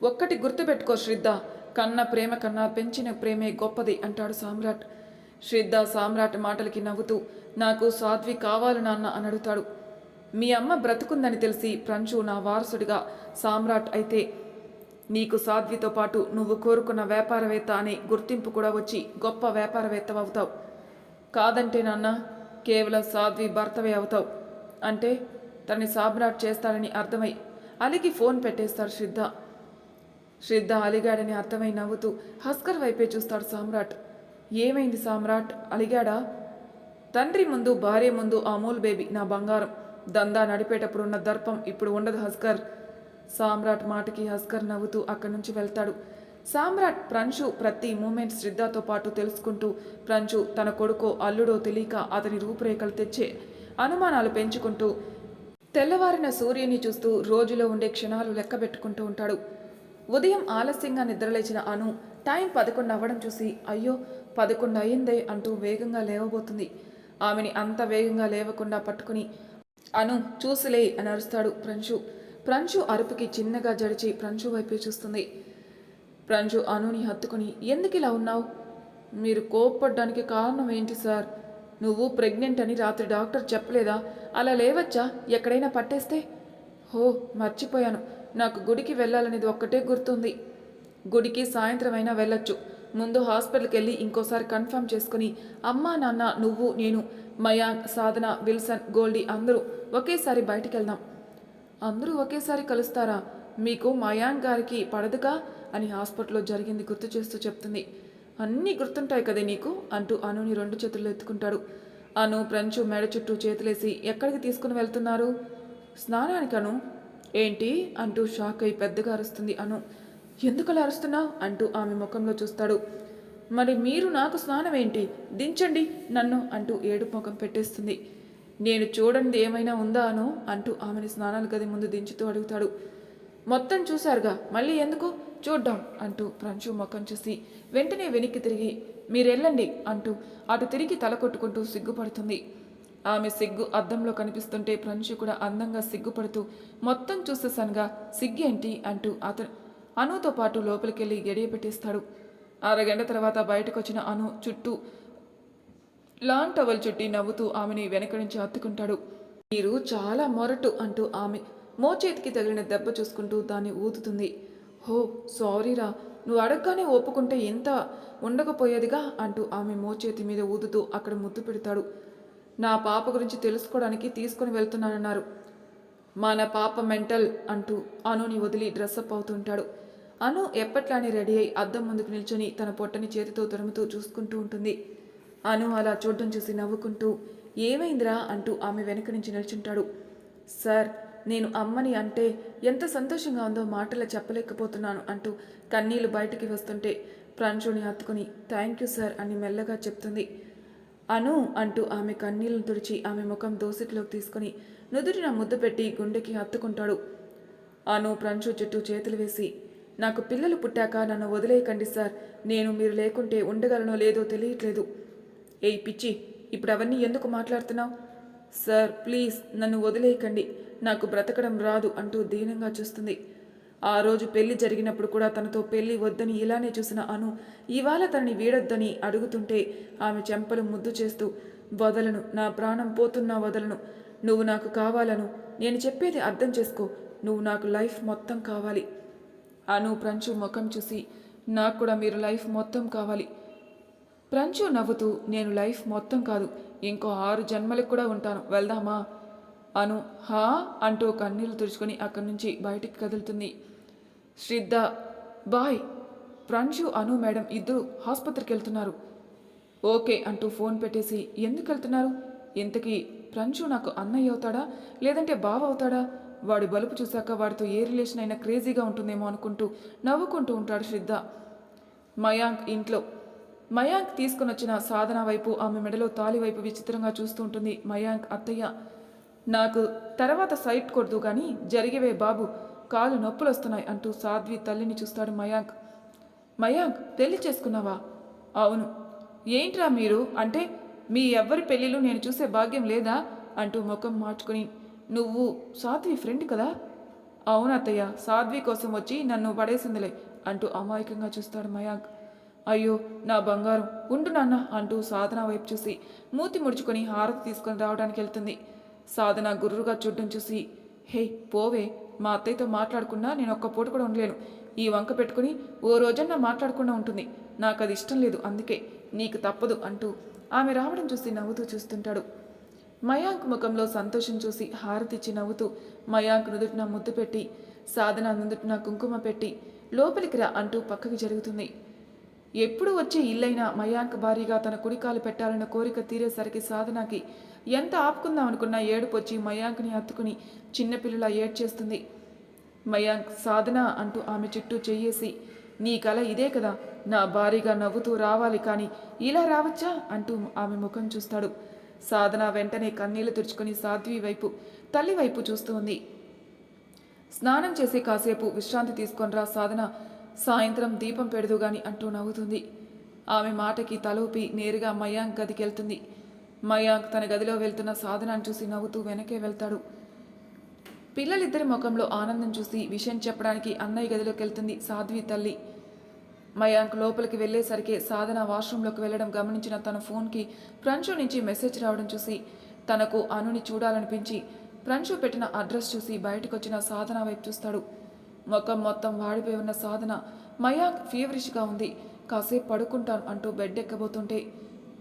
ఒక్కటి గుర్తుపెట్టుకో శ్రద్ధ కన్న ప్రేమ కన్నా పెంచిన ప్రేమే గొప్పది అంటాడు సామ్రాట్. శ్రద్ధ సామ్రాట్ మాటలకి నవ్వుతూ నాకు సాధ్వి కావాలి నాన్న అని అడుగుతాడు. మీ అమ్మ బ్రతుకుందని తెలిసి ప్రంచు నా వారసుడిగా సామ్రాట్ అయితే నీకు సాధ్వితో పాటు నువ్వు కోరుకున్న వ్యాపారవేత్త అనే గుర్తింపు కూడా వచ్చి గొప్ప వ్యాపారవేత్త అవుతావు. కాదంటే నాన్న కేవలం సాధ్వి భర్తవే అవుతావు. అంటే తనని సామ్రాట్ చేస్తాడని అర్థమై అలిగి ఫోన్ పెట్టేస్తాడు శ్రద్ధ శ్రద్ధ అలిగాడని అర్థమై నవ్వుతూ హస్కర్ వైపే చూస్తాడు సామ్రాట్. ఏమైంది సామ్రాట్? అలిగాడా? తండ్రి ముందు భార్య ముందు అమూల్ బేబీ నా బంగారం. దందా నడిపేటప్పుడు ఉన్న దర్పం ఇప్పుడు ఉండదు హస్కర్. సామ్రాట్ మాటకి హస్కర్ నవ్వుతూ అక్కడి నుంచి వెళ్తాడు. సామ్రాట్ ప్రంశు ప్రతి మూమెంట్ శ్రద్ధతో పాటు తెలుసుకుంటూ ప్రంశు తన కొడుకో అల్లుడో తెలియక అతని రూపురేఖలు తెచ్చే అనుమానాలు పెంచుకుంటూ తెల్లవారిన సూర్యుని చూస్తూ రోజులో ఉండే క్షణాలు లెక్కబెట్టుకుంటూ ఉంటాడు. ఉదయం ఆలస్యంగా నిద్రలేచిన అను టైం పదకొండు అవ్వడం చూసి అయ్యో పదకొండు అయిందే అంటూ వేగంగా లేవబోతుంది. ఆమెని అంత వేగంగా లేవకుండా పట్టుకుని అను చూసిలే అని అరుస్తాడు ప్రంశు. ప్రంశు అరుపుకి చిన్నగా జడిచి ప్రంశు వైపే చూస్తుంది. ప్రంశు అనుని హత్తుకుని ఎందుకు ఇలా ఉన్నావు? మీరు కోప్పడ్డానికి కారణం ఏంటి సార్? నువ్వు ప్రెగ్నెంట్ అని రాత్రి డాక్టర్ చెప్పలేదా? అలా లేవచ్చా? ఎక్కడైనా పట్టేస్తే? హో మర్చిపోయాను. నాకు గుడికి వెళ్ళాలనేది ఒక్కటే గుర్తుంది. గుడికి సాయంత్రం అయినా వెళ్ళొచ్చు. ముందు హాస్పిటల్కి వెళ్ళి ఇంకోసారి కన్ఫర్మ్ చేసుకుని అమ్మా నాన్న నువ్వు నేను మయాంక్ సాధన విల్సన్ గోల్డీ అందరూ ఒకేసారి బయటికి వెళ్దాం అందరూ ఒకేసారి కలుస్తారా? మీకు మయాంక్ గారికి పడదుగా? అని హాస్పిటల్లో జరిగింది గుర్తు చేస్తూ చెప్తుంది. అన్నీ గుర్తుంటాయి కదే నీకు? అంటూ అనుని రెండు చేతుల్లో ఎత్తుకుంటాడు. అను ప్రంచు మెడ చుట్టూ చేతులేసి ఎక్కడికి తీసుకుని వెళ్తున్నారు? స్నానానికను? ఏంటి అంటూ షాక్ అయి పెద్దగా అరుస్తుంది అను. ఎందుకలా అరుస్తున్నావు అంటూ ఆమె ముఖంలో చూస్తాడు. మరి మీరు నాకు స్నానం ఏంటి? దించండి నన్ను అంటూ ఏడు ముఖం పెట్టేస్తుంది. నేను చూడండి ఏమైనా ఉందా అను అంటూ ఆమెని స్నానాల గది ముందు దించుతూ అడుగుతాడు. మొత్తం చూశారుగా? మళ్ళీ ఎందుకు? చూడ్డాం అంటూ ప్రంచు ముఖం చూసి వెంటనే వెనక్కి తిరిగి మీరెళ్ళండి అంటూ అటు తిరిగి తల కొట్టుకుంటూ సిగ్గుపడుతుంది. ఆమె సిగ్గు అద్దంలో కనిపిస్తుంటే ప్రంశు కూడా అందంగా సిగ్గుపడుతూ మొత్తం చూసేసనగా సిగ్గేంటి అంటూ అతను అనుతో పాటు లోపలికెళ్ళి గడియ పెట్టేస్తాడు. అరగంట తర్వాత బయటకు వచ్చిన అను చుట్టూ లాంగ్ టవల్ చుట్టి నవ్వుతూ ఆమెని వెనక నుంచి హత్తుకుంటాడు మీరు చాలా మొరటు అంటూ ఆమె మోచేతికి తగిలిన దెబ్బ చూసుకుంటూ దాన్ని ఊదుతుంది. హో సారీరా నువ్వు అడగగానే ఒప్పుకుంటే ఎంత ఉండకపోయేదిగా అంటూ ఆమె మోచేతి మీద ఊదుతూ అక్కడ ముద్దు పెడతాడు. నా పాప గురించి తెలుసుకోవడానికి తీసుకుని వెళ్తున్నానన్నారు. మన పాప మెంటల్ అంటూ అనుని వదిలి డ్రెస్అప్ అవుతుంటాడు అను ఎప్పట్లానే రెడీ అయి అద్దం ముందుకు నిల్చొని తన పొట్టని చేతితో తరుముతూ చూసుకుంటూ ఉంటుంది. అను అలా చూడడం చూసి నవ్వుకుంటూ ఏమైందిరా? అంటూ ఆమె వెనక నుంచి నిల్చుంటాడు. సార్ నేను అమ్మని అంటే ఎంత సంతోషంగా ఉందో మాటలు చెప్పలేకపోతున్నాను అంటూ కన్నీళ్ళు బయటికి వస్తుంటే ప్రాంశుని హత్తుకుని థ్యాంక్ యూ సార్ అని మెల్లగా చెప్తుంది. అను అంటూ ఆమె కన్నీళ్ళను తుడిచి ఆమె ముఖం దోసిట్లోకి తీసుకుని నుదుటిన ముద్దు పెట్టి గుండెకి హత్తుకుంటాడు. అను ప్రంచు చుట్టూ చేతులు వేసి నాకు పిల్లలు పుట్టాక నన్ను వదిలేయకండి సార్. నేను మీరు లేకుంటే ఉండగలనో లేదో తెలియట్లేదు. ఏయ్ పిచ్చి ఇప్పుడు అవన్నీ ఎందుకు మాట్లాడుతున్నావు? సార్ ప్లీజ్ నన్ను వదిలేయకండి. నాకు బ్రతకడం రాదు అంటూ దీనంగా చూస్తుంది. ఆ రోజు పెళ్ళి జరిగినప్పుడు కూడా తనతో పెళ్ళి వద్దని ఇలానే చూసిన అను ఇవాళ తనని వీడొద్దని అడుగుతుంటే ఆమె చెంపలు ముద్దు చేస్తూ వదలను నా ప్రాణం పోతున్నా వదలను. నువ్వు నాకు కావాలను. నేను చెప్పేది అర్థం చేసుకో. నువ్వు నాకు లైఫ్ మొత్తం కావాలి. అను ప్రంచు ముఖం చూసి నాకు కూడా మీరు లైఫ్ మొత్తం కావాలి. ప్రంచు నవ్వుతూ నేను లైఫ్ మొత్తం కాదు. ఇంకో ఆరు జన్మలకు కూడా ఉంటాను. వెళ్దామా? అను హా అంటూ కన్నీళ్ళు తుడుచుకొని అక్కడి నుంచి బయటికి కదులుతుంది. శ్రద్ధ బాయ్ ప్రాంశు అను మేడం ఇద్దరు ఆసుపత్రికి వెళ్తున్నారు. ఓకే అంటూ ఫోన్ పెట్టేసి ఎందుకు వెళ్తున్నారు? ఇంతకీ ప్రంశు నాకు అన్నయ్య అవుతాడా? లేదంటే బావ అవుతాడా? వాడి బలుపు చూశాక వాడితో ఏ రిలేషన్ అయినా క్రేజీగా ఉంటుందేమో అనుకుంటూ నవ్వుకుంటూ ఉంటాడు శ్రద్ధ. మయాంక్ ఇంట్లో మయాంక్ తీసుకుని వచ్చిన సాధన వైపు ఆమె మెడలో తాలి వైపు విచిత్రంగా చూస్తూ ఉంటుంది మయాంక్ అత్తయ్య. నాకు తర్వాత సైట్ కొడదు కానీ జరిగేవే బాబు కాలు నొప్పులు వస్తున్నాయి అంటూ సాధ్వి తల్లిని చూస్తాడు మయాంక్. మయాంక్ పెళ్ళి చేసుకున్నావా? అవును. ఏంట్రా మీరు? అంటే మీ ఎవ్వరి పెళ్ళిళ్ళు నేను చూసే భాగ్యం లేదా? అంటూ ముఖం మార్చుకుని నువ్వు సాధ్వి ఫ్రెండ్ కదా? అవును అత్తయ్య సాధ్వి కోసం వచ్చి నన్ను పడేసిందిలే అంటూ అమాయకంగా చూస్తాడు మయాంక్. అయ్యో నా బంగారం. ఉండు నాన్న అంటూ సాధన వైపు చూసి మూతి ముడుచుకొని హారతి తీసుకొని రావడానికి వెళ్తుంది. సాధన గుర్రుగా చూడడం చూసి హే పోవే మా అత్తయ్యతో మాట్లాడకుండా నేను ఒక్క పూట కూడా ఉండలేను. ఈ వంక పెట్టుకుని ఓ రోజన్నా మాట్లాడకుండా ఉంటుంది. నాకు అది ఇష్టం లేదు అందుకే నీకు తప్పదు అంటూ ఆమె రావడం చూసి నవ్వుతూ చూస్తుంటాడు. మయాంక్ ముఖంలో సంతోషం చూసి హారతిచ్చి నవ్వుతూ మయాంక్ నుదుటిన ముద్దు పెట్టి సాధన నుదుటిన కుంకుమ పెట్టి లోపలికి రా అంటూ పక్కకి జరుగుతుంది. ఎప్పుడు వచ్చే ఇల్లైనా మయాంక్ భారీగా తన కుడికాలు పెట్టాలన్న కోరిక తీరేసరికి సాధనకి ఎంత ఆపుకుందాం అనుకున్నా ఏడుపు వచ్చి మయాంక్ని హత్తుకుని చిన్నపిల్లల ఏడ్చేస్తుంది. మయాంక్ సాధన అంటూ ఆమె చుట్టూ చెయ్యేసి నీ కళ ఇదే కదా నా భారీగా నవ్వుతూ రావాలి కానీ ఇలా రావచ్చా? అంటూ ఆమె ముఖం చూస్తాడు. సాధన వెంటనే కన్నీళ్ళు తుడుచుకొని సాధ్వి వైపు తల్లి వైపు చూస్తూ ఉంది. స్నానం చేసి కాసేపు విశ్రాంతి తీసుకొనిరా సాధన సాయంత్రం దీపం పెడదు గాని అంటూ నవ్వుతుంది. ఆమె మాటకి తలూపి నేరుగా మయాంక్ గదికెళ్తుంది. వెళ్తుంది మయాంక్ తన గదిలో వెళ్తున్న సాధనాన్ని చూసి నవ్వుతూ వెనకే వెళ్తాడు. పిల్లలిద్దరి ముఖంలో ఆనందం చూసి విషయం చెప్పడానికి అన్నయ్య గదిలోకి వెళ్తుంది సాధ్వి తల్లి. మయాంక్ లోపలికి వెళ్ళేసరికి సాధన వాష్రూంలోకి వెళ్ళడం గమనించిన తన ఫోన్కి ప్రంచు నుంచి మెసేజ్ రావడం చూసి తనకు అనుని చూడాలనిపించి ప్రంచు పెట్టిన అడ్రస్ చూసి బయటకొచ్చిన సాధన వైపు చూస్తాడు. ముఖం మొత్తం వాడిపోయి ఉన్న సాధన మయాంక్ ఫీవరిష్గా ఉంది కాసేపు పడుకుంటాను అంటూ బెడ్ ఎక్కబోతుంటే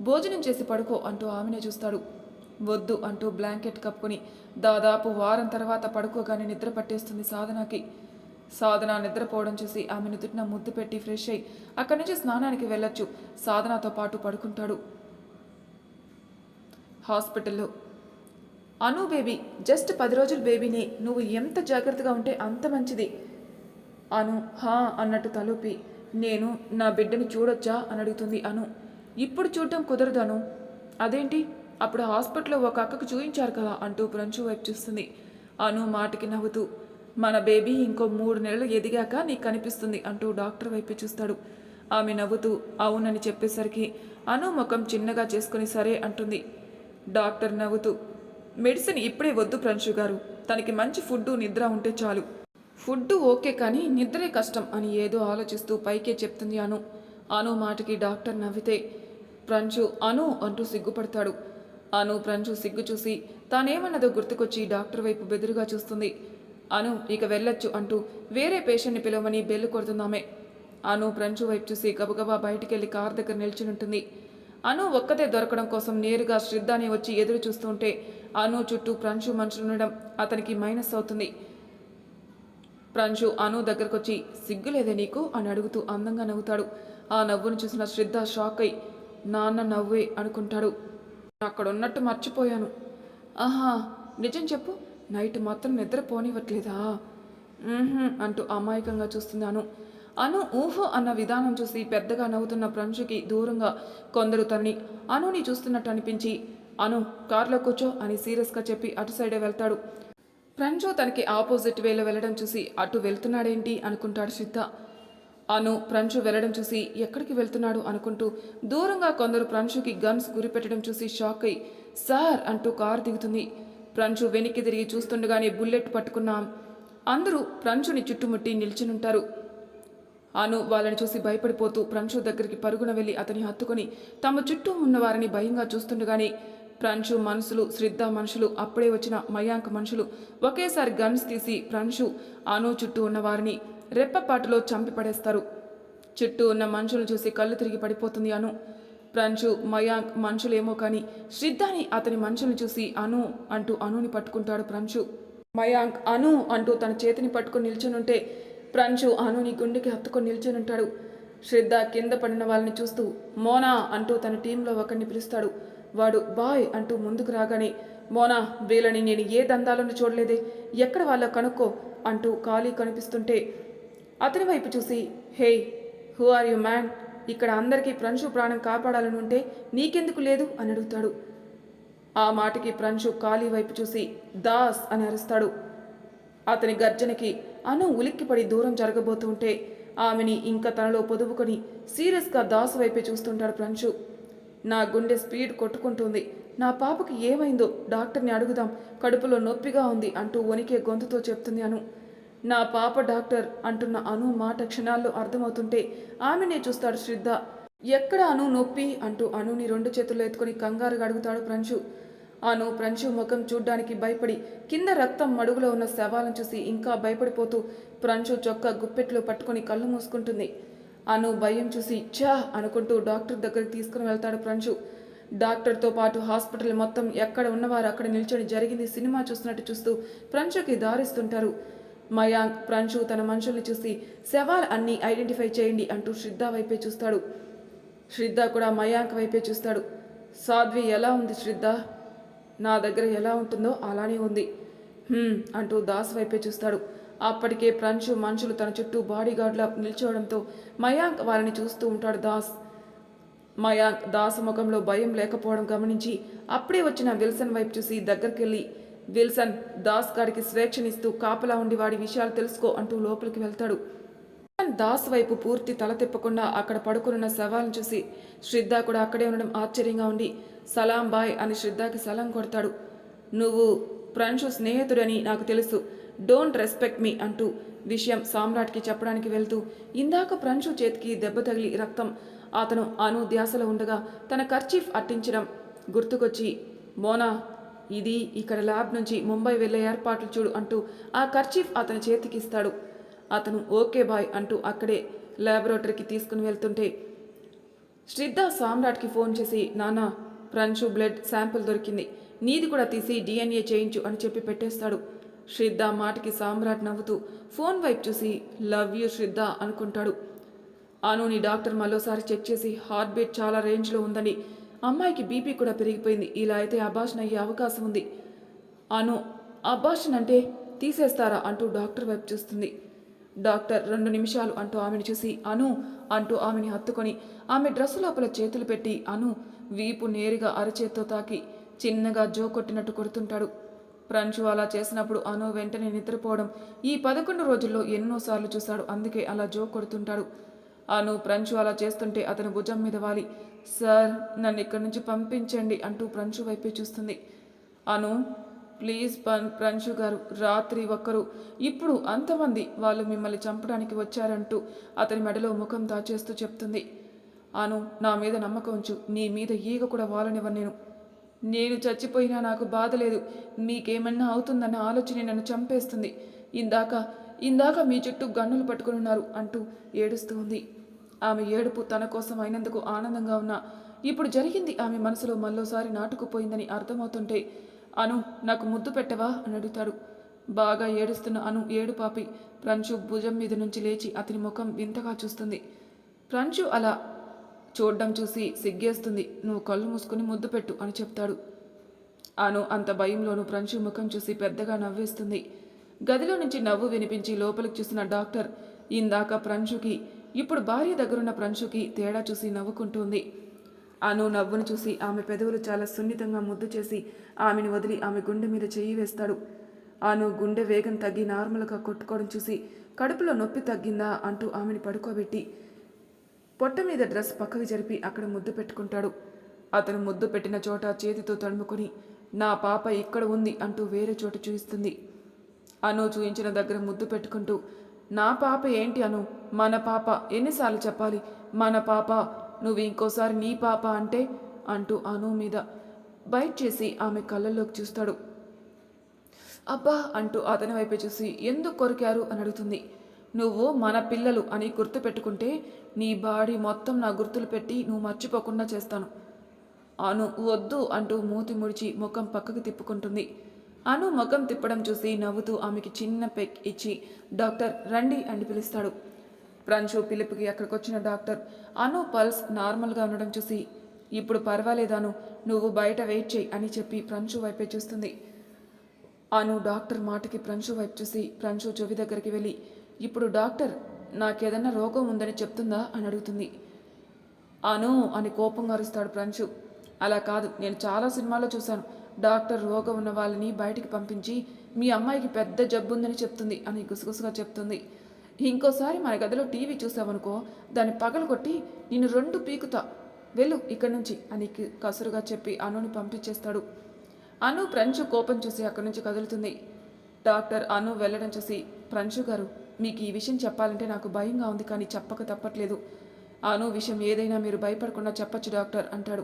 భోజనం చేసి పడుకో అంటూ ఆమెనే చూస్తాడు. వద్దు అంటూ బ్లాంకెట్ కప్పుకొని దాదాపు వారం తర్వాత పడుకోగానే నిద్ర పట్టేస్తుంది సాధనకి. సాధన నిద్రపోవడం చూసి ఆమె నుదుటిన ముద్దు పెట్టి ఫ్రెష్ అయి అక్కడి నుంచి స్నానానికి వెళ్ళొచ్చు. సాధనతో పాటు పడుకుంటాడు. హాస్పిటల్లో. అను బేబీ జస్ట్ పది రోజుల బేబీని. నువ్వు ఎంత జాగ్రత్తగా ఉంటే అంత మంచిది. అను హా అన్నట్టు తలూపి నేను నా బిడ్డని చూడొచ్చా? అని అడుగుతుంది అను. ఇప్పుడు చూడటం కుదరదు అదేంటి? అప్పుడు హాస్పిటల్లో ఒక అక్కకు చూయించారు కదా అంటూ ప్రంచు వైపు చూస్తుంది. అను మాటకి నవ్వుతూ మన బేబీ ఇంకో మూడు నెలలు ఎదిగాక నీకు కనిపిస్తుంది అంటూ డాక్టర్ వైపు చూస్తాడు. ఆమె నవ్వుతూ అవునని చెప్పేసరికి అను ముఖం చిన్నగా చేసుకుని సరే అంటుంది. డాక్టర్ నవ్వుతూ మెడిసిన్ ఇప్పుడే వద్దు ప్రంశు గారు. తనకి మంచి ఫుడ్ నిద్ర ఉంటే చాలు. ఫుడ్ ఓకే కానీ నిద్రే కష్టం అని ఏదో ఆలోచిస్తూ పైకే చెప్తుంది అను. అను మాటకి డాక్టర్ నవ్వితే ప్రంచు అను అంటూ సిగ్గుపడతాడు. అను ప్రంచు సిగ్గు చూసి తానేమన్నదో గుర్తుకొచ్చి డాక్టర్ వైపు బెదురుగా చూస్తుంది. అను ఇక వెళ్ళొచ్చు అంటూ వేరే పేషెంట్ని పిలవమని బెల్లు కొడుతున్నామే అను ప్రంచు వైపు చూసి గబగబా బయటికెళ్ళి కార్ దగ్గర నిల్చునుంటుంది. అను ఒక్కతే దొరకడం కోసం నేరుగా శ్రద్ధాని వచ్చి ఎదురు చూస్తుంటే అను చుట్టూ ప్రంచు మనుషులు ఉండడం అతనికి మైనస్ అవుతుంది. ప్రంచు అను దగ్గరకొచ్చి సిగ్గులేదే నీకు? అని అడుగుతూ అందంగా నవ్వుతాడు. ఆ నవ్వును చూసిన శ్రద్ధ షాక్ అయి నాన్న నవ్వే అనుకుంటాడు. అక్కడ ఉన్నట్టు మర్చిపోయాను. ఆహా నిజం చెప్పు. నైట్ మాత్రం నిద్ర పోనివ్వట్లేదా? అంటూ అమాయకంగా చూస్తున్నాను. అను ఊహో అన్న విధానం చూసి పెద్దగా నవ్వుతున్న ప్రంశుకి దూరంగా కొందరు తనని అనుని చూస్తున్నట్టు అనిపించి అను కార్లో కూర్చో అని సీరియస్గా చెప్పి అటు సైడే వెళ్తాడు. ప్రంజు తనకి ఆపోజిట్ వేలో వెళ్ళడం చూసి అటు వెళ్తున్నాడేంటి అనుకుంటాడు సిద్ధ అను ప్రంశు వెళ్ళడం చూసి ఎక్కడికి వెళ్తున్నాడు అనుకుంటూ దూరంగా కొందరు ప్రంశుకి గన్స్ గురిపెట్టడం చూసి షాక్ అయి సార్ అంటూ కారు దిగుతుంది. ప్రంశు వెనక్కి తిరిగి చూస్తుండగానే బుల్లెట్ పట్టుకున్నాం అందరూ ప్రంశుని చుట్టుముట్టి నిల్చునుంటారు. అను వాళ్ళని చూసి భయపడిపోతూ ప్రంశు దగ్గరికి పరుగున వెళ్ళి అతని హత్తుకొని తమ చుట్టూ ఉన్నవారిని భయంగా చూస్తుండగానే ప్రంశు మనుషులు శ్రద్ధ మనుషులు అప్పుడే వచ్చిన మయాంక్ మనుషులు ఒకేసారి గన్స్ తీసి ప్రంశు అను చుట్టూ ఉన్నవారిని రెప్పపాటులో చంపి పడేస్తారు చుట్టూ ఉన్న మనుషులను చూసి కళ్ళు తిరిగి పడిపోతుంది అను. ప్రంచు మయాంక్ మనుషులేమో కానీ శ్రద్ధని అతని మనుషుల్ని చూసి అను అంటూ అనుని పట్టుకుంటాడు ప్రంచు. మయాంక్ అను అంటూ తన చేతిని పట్టుకుని నిల్చునుంటే ప్రంచు అనుని గుండెకి హత్తుకొని నిల్చునుంటాడు. శ్రద్ధ కింద పడిన వాళ్ళని చూస్తూ మోనా అంటూ తన టీంలో ఒకరిని పిలుస్తాడు. వాడు బాయ్ అంటూ ముందుకు రాగానే మోనా వీళ్ళని నేను ఏ దందాలను చూడలేదే ఎక్కడ వాళ్ళ కనుక్కో అంటూ ఖాళీ కనిపిస్తుంటే అతని వైపు చూసి hey who are you man? ఇక్కడ అందరికీ ప్రంశు ప్రాణం కాపాడాలని ఉంటే నీకెందుకు లేదు? అని అడుగుతాడు. ఆ మాటకి ప్రంశు ఖాళీ వైపు చూసి దాస్ అని అరుస్తాడు. అతని గర్జనకి అను ఉలిక్కిపడి దూరం జరగబోతుంటే ఆమెని ఇంకా తనలో పొదుపుకొని సీరియస్గా దాస్ వైపే చూస్తుంటాడు ప్రంశు నా గుండె స్పీడ్ కొట్టుకుంటుంది. నా పాపకి ఏమైందో డాక్టర్ని అడుగుదాం. కడుపులో నొప్పిగా ఉంది అంటూ వణికే గొంతుతో చెప్తుంది అను. నా పాప డాక్టర్ అంటున్న అను మాట క్షణాల్లో అర్థమవుతుంటే ఆమెనే చూస్తాడు శ్రద్ధ. ఎక్కడ అను నొప్పి అంటూ అనుని రెండు చేతుల్లో ఎత్తుకొని కంగారుగా అడుగుతాడు ప్రంశు అను ప్రంశు ముఖం చూడ్డానికి భయపడి కింద రక్తం మడుగులో ఉన్న శవాలను చూసి ఇంకా భయపడిపోతూ ప్రంశు చొక్కా గుప్పెట్లో పట్టుకొని కళ్ళు మూసుకుంటుంది. అను భయం చూసి ఛా అనుకుంటూ డాక్టర్ దగ్గరికి తీసుకుని వెళ్తాడు ప్రంశు డాక్టర్తో పాటు హాస్పిటల్ మొత్తం ఎక్కడ ఉన్నవారు అక్కడ నిల్చొని జరిగింది సినిమా చూస్తున్నట్టు చూస్తూ ప్రంశుకి దారిస్తుంటారు. మయాంక్ ప్రంశు తన మనుషుల్ని చూసి శవాలు అన్నీ ఐడెంటిఫై చేయండి అంటూ శ్రద్ధ వైపే చూస్తాడు. శ్రద్ధ కూడా మయాంక్ వైపే చూస్తాడు. సాధ్వి ఎలా ఉంది శ్రద్ధ? నా దగ్గర ఎలా ఉంటుందో అలానే ఉంది. అంటూ దాస్ వైపే చూస్తాడు. అప్పటికే ప్రంచు మనుషులు తన చుట్టూ బాడీగార్డ్లా నిల్చోవడంతో మయాంక్ వాళ్ళని చూస్తూ ఉంటాడు దాస్. మయాంక్ దాస్ ముఖంలో భయం లేకపోవడం గమనించి అప్పుడే వచ్చిన విల్సన్ వైపు చూసి దగ్గరికెళ్ళి విల్సన్ దాస్ గారికి స్వేచ్ఛనిస్తూ కాపలా ఉండి వాడి విషయాలు తెలుసుకో అంటూ లోపలికి వెళ్తాడు. విల్సన్ దాస్ వైపు పూర్తి తల తిప్పకుండా అక్కడ పడుకున్న శవాలను చూసి శ్రద్ధ కూడా అక్కడే ఉండడం ఆశ్చర్యంగా ఉండి సలాం బాయ్ అని శ్రద్ధకి సలాం కొడతాడు. నువ్వు ప్రంశు స్నేహితుడని నాకు తెలుసు. డోంట్ రెస్పెక్ట్ మీ అంటూ విషయం సామ్రాట్కి చెప్పడానికి వెళ్తూ ఇందాక ప్రంశు చేతికి దెబ్బ తగిలి రక్తం అతను అను ధ్యాసలో ఉండగా తన కర్చీఫ్ అట్టించడం గుర్తుకొచ్చి మోనా ఇది ఇక్కడ ల్యాబ్ నుంచి ముంబై వెళ్ళే ఏర్పాట్లు చూడు అంటూ ఆ కర్చీఫ్ అతని చేతికి ఇస్తాడు అతను ఓకే బాయ్ అంటూ అక్కడే ల్యాబొరేటరీకి తీసుకుని వెళ్తుంటే శ్రద్ధ సామ్రాట్కి ఫోన్ చేసి నాన్న ఫ్రంచు బ్లడ్ శాంపుల్ దొరికింది. నీది కూడా తీసి డిఎన్ఏ చేయించు అని చెప్పి పెట్టేస్తాడు. శ్రద్ధ మాటకి సామ్రాట్ నవ్వుతూ ఫోన్ వైపు చూసి లవ్ యూ శ్రద్ధ అనుకుంటాడు. అనుని డాక్టర్ మరోసారి చెక్ చేసి హార్ట్ బీట్ చాలా రేంజ్లో ఉందని అమ్మాయికి బీపీ కూడా పెరిగిపోయింది. ఇలా అయితే అభాషణ అయ్యే అవకాశం ఉంది. అను అబాషన్ అంటే తీసేస్తారా అంటూ డాక్టర్ వైపు చూస్తుంది. డాక్టర్ రెండు నిమిషాలు అంటూ ఆమెను చూసి అను అంటూ ఆమెని హత్తుకొని ఆమె డ్రెస్సు లోపల చేతులు పెట్టి అను వీపు నేరుగా అరచేత్తో తాకి చిన్నగా జో కొట్టినట్టు కొడుతుంటాడు. ప్రంచు అలా చేసినప్పుడు అను వెంటనే నిద్రపోవడం ఈ పదకొండు రోజుల్లో ఎన్నోసార్లు చూశాడు. అందుకే అలా జో కొడుతుంటాడు. అను ప్రంచు అలా చేస్తుంటే అతను భుజం మీద వాలి. సార్ నన్ను ఇక్కడి నుంచి పంపించండి అంటూ ప్రంచు వైపే చూస్తుంది. అను ప్లీజ్ పన్ ప్రంచు గారు రాత్రి ఒక్కరు. ఇప్పుడు అంతమంది వాళ్ళు మిమ్మల్ని చంపడానికి వచ్చారంటూ అతని మెడలో ముఖం దాచేస్తూ చెప్తుంది. అను నా మీద నమ్మకం ఉంచు. నీ మీద ఈగ కూడా వాలనివ్వను నేను. నేను చచ్చిపోయినా నాకు బాధ లేదు. మీకేమన్నా అవుతుందన్న ఆలోచన నన్ను చంపేస్తుంది. ఇందాక ఇందాక మీ చుట్టూ గన్నులు పట్టుకుని ఉన్నారు అంటూ ఏడుస్తూ ఉంది. ఆమె ఏడుపు తన కోసం అయినందుకు ఆనందంగా ఉన్నా. ఇప్పుడు జరిగింది ఆమె మనసులో మరోసారి నాటుకుపోయిందని అర్థమవుతుంటే అను నాకు ముద్దు పెట్టవా? అని అడుగుతాడు. బాగా ఏడుస్తున్న అను ఏడు పాపి ప్రంశు భుజం మీద నుంచి లేచి అతని ముఖం వింతగా చూస్తుంది. ప్రంచు అలా చూడ్డం చూసి సిగ్గేస్తుంది. నువ్వు కళ్ళు మూసుకుని ముద్దు పెట్టు అని చెప్తాడు. అను అంత భయంలోనూ ప్రంచు ముఖం చూసి పెద్దగా నవ్వేస్తుంది. గదిలో నుంచి నవ్వు వినిపించి లోపలికి చూసిన డాక్టర్ ఇందాక ప్రంచుకి ఇప్పుడు భార్య దగ్గరున్న ప్రంశుకి తేడా చూసి నవ్వుకుంటుంది. అను నవ్వును చూసి ఆమె పెదవులు చాలా సున్నితంగా ముద్దు చేసి ఆమెను వదిలి ఆమె గుండె మీద చెయ్యి వేస్తాడు. అను గుండె వేగం తగ్గి నార్మల్గా కొట్టుకోవడం చూసి కడుపులో నొప్పి తగ్గిందా అంటూ ఆమెను పడుకోబెట్టి పొట్ట మీద డ్రెస్ పక్కకి జరిపి అక్కడ ముద్దు పెట్టుకుంటాడు. అతను ముద్దు పెట్టిన చోట చేతితో తడుముకొని నా పాప ఇక్కడ ఉంది అంటూ వేరే చోట చూయిస్తుంది. అను చూయించిన దగ్గర ముద్దు పెట్టుకుంటూ నా పాప ఏంటి అను? మన పాప ఎన్నిసార్లు చెప్పాలి? మన పాప నువ్వు ఇంకోసారి నీ పాప అంటే? అంటూ అను మీద బైట్ చేసి ఆమె కళ్ళల్లోకి చూస్తాడు. అబ్బా అంటూ అతని వైపే చూసి ఎందుకు కొరికారు అని అడుగుతుంది. నువ్వు మన పిల్లలు అని గుర్తు పెట్టుకుంటే నీ బాడీ మొత్తం నా గుర్తులు పెట్టి నువ్వు మర్చిపోకుండా చేస్తాను. అను వద్దు అంటూ మూతి ముడిచి ముఖం పక్కకు తిప్పుకుంటుంది. అను ముఖం తిప్పడం చూసి నవ్వుతూ ఆమెకి చిన్న పెక్ ఇచ్చి డాక్టర్ రండి అని పిలుస్తాడు. ప్రంశు పిలుపుకి అక్కడికి వచ్చిన డాక్టర్ అను పల్స్ నార్మల్గా ఉండడం చూసి ఇప్పుడు పర్వాలేదాను నువ్వు బయట వెయిట్ చేయి అని చెప్పి ప్రంశు వైపే చూస్తుంది. అను డాక్టర్ మాటకి ప్రంశు వైపు చూసి ప్రంశు చెవి దగ్గరికి వెళ్ళి ఇప్పుడు డాక్టర్ నాకేదన్నా రోగం ఉందని చెప్తుందా అని అడుగుతుంది. అను అని కోపంగా అరుస్తాడు ప్రంశు అలా కాదు నేను చాలా సినిమాల్లో చూశాను. డాక్టర్ రోగం ఉన్న వాళ్ళని బయటికి పంపించి మీ అమ్మాయికి పెద్ద జబ్బు ఉందని చెప్తుంది అని గుసగుసగా చెప్తుంది. ఇంకోసారి మన గదిలో టీవీ చూసావనుకో దాన్ని పగలగొట్టి నేను రెండు పీకుతా వెళ్ళు ఇక్కడి నుంచి అని కసురుగా చెప్పి అనుని పంపించేస్తాడు. అను ప్రంచు కోపం చూసి అక్కడి నుంచి కదులుతుంది. డాక్టర్ అను వెళ్ళడం చూసి ప్రంచు గారు మీకు ఈ విషయం చెప్పాలంటే నాకు భయంగా ఉంది కానీ చెప్పక తప్పట్లేదు. అను విషయం ఏదైనా మీరు భయపడకుండా చెప్పచ్చు డాక్టర్ అంటాడు.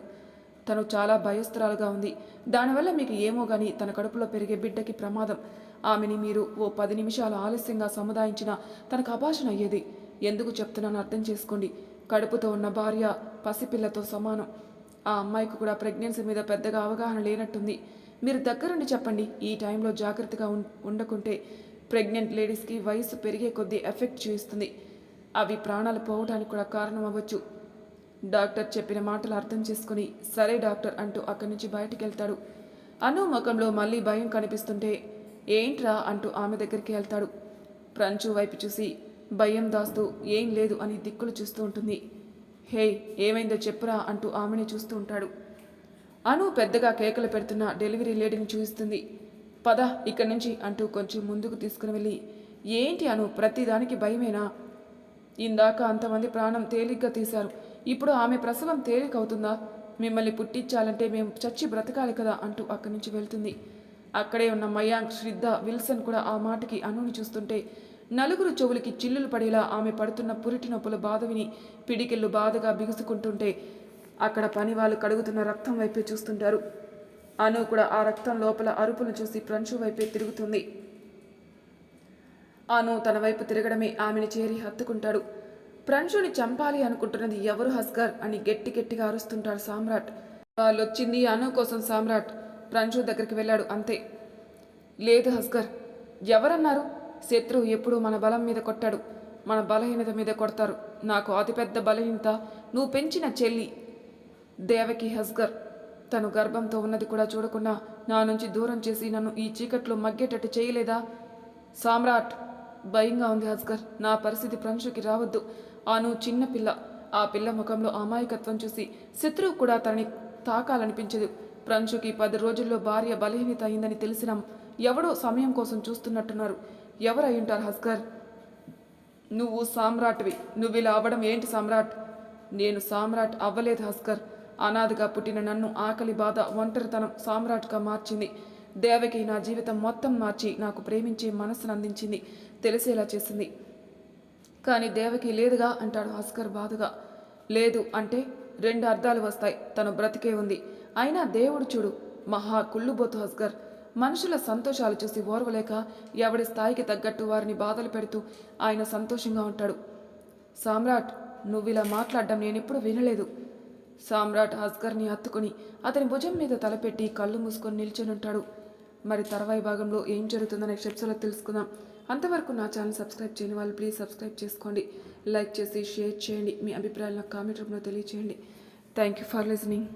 తను చాలా భయస్థురాలుగా ఉంది. దానివల్ల మీకు ఏమో గాని తన కడుపులో పెరిగే బిడ్డకి ప్రమాదం. ఆమెని మీరు ఓ పది నిమిషాలు ఆలస్యంగా సముదాయించినా తనకు అభాషణ అయ్యేది. ఎందుకు చెప్తున్నాను అర్థం చేసుకోండి. కడుపుతో ఉన్న భార్య పసిపిల్లతో సమానం. ఆ అమ్మాయికి కూడా ప్రెగ్నెన్సీ మీద పెద్దగా అవగాహన లేనట్టుంది. మీరు దగ్గరుండి చెప్పండి. ఈ టైంలో జాగ్రత్తగా ఉం- ఉండకుంటే ప్రెగ్నెంట్ లేడీస్కి వయసు పెరిగే కొద్దీ ఎఫెక్ట్ చూపిస్తుంది అవి ప్రాణాలు పోవడానికి కూడా కారణం అవ్వచ్చు. డాక్టర్ చెప్పిన మాటలు అర్థం చేసుకుని సరే డాక్టర్ అంటూ అక్కడి నుంచి బయటికి వెళ్తాడు అను ముఖంలో మళ్ళీ భయం కనిపిస్తుంటే ఏంట్రా అంటూ ఆమె దగ్గరికి వెళ్తాడు. ప్రంచు వైపు చూసి భయం దాస్తూ ఏం లేదు అని దిక్కులు చూస్తూ ఉంటుంది. హే ఏమైందో చెప్పురా అంటూ ఆమెని చూస్తూ ఉంటాడు. అను పెద్దగా కేకలు పెడుతున్న డెలివరీ లేడీని చూపిస్తుంది పద ఇక్కడి నుంచి అంటూ కొంచెం ముందుకు తీసుకుని వెళ్ళి ఏంటి అను ప్రతిదానికి భయమేనా? ఇందాక అంతమంది ప్రాణం తేలిగ్గా తీశారు. ఇప్పుడు ఆమె ప్రసవం తేలికవుతుందా? మిమ్మల్ని పుట్టించాలంటే మేము చచ్చి బ్రతకాలి కదా అంటూ అక్కడి నుంచి వెళ్తుంది. అక్కడే ఉన్న మయాంక్ శ్రద్ధ విల్సన్ కూడా ఆ మాటకి అనుని చూస్తుంటే నలుగురు చెవులకి చిల్లులు పడేలా ఆమె పడుతున్న పురిటి నొప్పుల బాధ విని పిడికిళ్ళు బాధగా బిగుసుకుంటుంటే అక్కడ పని వాళ్ళు కడుగుతున్న రక్తం వైపే చూస్తుంటారు. అను కూడా ఆ రక్తం లోపల అరుపును చూసి ప్రంచు వైపే తిరుగుతుంది. అను తన వైపు తిరగడమే ఆమెను చేరి హత్తుకుంటాడు. ప్రంశుని చంపాలి అనుకుంటున్నది ఎవరు హస్గర్ అని గట్టి గట్టిగా అరుస్తుంటాడు సామ్రాట్. వాళ్ళొచ్చింది అను కోసం సామ్రాట్. ప్రంశు దగ్గరికి వెళ్ళాడు అంతే. లేదు హస్గర్ ఎవరన్నారు? శత్రువు ఎప్పుడూ మన బలం మీద కొట్టాడు. మన బలహీనత మీద కొడతారు. నాకు అతిపెద్ద బలహీనత నువ్వు పెంచిన చెల్లి దేవకి హస్గర్. తను గర్భంతో ఉన్నది కూడా చూడకుండా నా నుంచి దూరం చేసి నన్ను ఈ చీకట్లో మగ్గేటట్టు చేయలేదా? సామ్రాట్ భయంగా ఉంది హస్కర్. నా పరిస్థితి ప్రంశుకి రావద్దు. ఆను చిన్న పిల్ల. ఆ పిల్ల ముఖంలో అమాయకత్వం చూసి శత్రువు కూడా తనని తాకాలనిపించదు. ప్రంశుకి పది రోజుల్లో భార్య బలహీనత అయిందని తెలిసిన ఎవడో సమయం కోసం చూస్తున్నట్టున్నారు. ఎవరై ఉంటారు హస్కర్? నువ్వు సామ్రాట్వి. నువ్వు ఇలా అవ్వడం ఏంటి సామ్రాట్? నేను సామ్రాట్ అవ్వలేదు హస్కర్. అనాథగా పుట్టిన నన్ను ఆకలి బాధ ఒంటరితనం సామ్రాట్గా మార్చింది. దేవకి నా జీవితం మొత్తం మార్చి నాకు ప్రేమించే మనసును అందించింది. తెలిసేలా చేసింది. కానీ దేవకి లేదుగా అంటాడు ఆస్కర్ బాధగా. లేదు అంటే రెండు అర్థాలు వస్తాయి. తను బ్రతికే ఉంది. అయినా దేవుడు చూడు మహా కుళ్ళుబోతు హస్కర్ మనుషుల సంతోషాలు చూసి ఓర్వలేక ఎవడి స్థాయికి తగ్గట్టు వారిని బాధలు పెడుతూ ఆయన సంతోషంగా ఉంటాడు. సామ్రాట్ నువ్విలా మాట్లాడడం నేనెప్పుడు వినలేదు. సామ్రాట్ హస్కర్ని హత్తుకుని అతని భుజం మీద తలపెట్టి కళ్ళు మూసుకొని నిల్చొని ఉంటాడు మరి తర్వాయి భాగంలో ఏం జరుగుతుందనే నెక్స్ట్ తెలుసుకుందాం. అంతవరకు నా ఛానల్ సబ్స్క్రైబ్ చేయని వాళ్ళు ప్లీజ్ సబ్స్క్రైబ్ చేసుకోండి. లైక్ చేసి షేర్ చేయండి. మీ అభిప్రాయాలు నాకు కామెంట్ రూపంలో తెలియచేయండి. Thank you for listening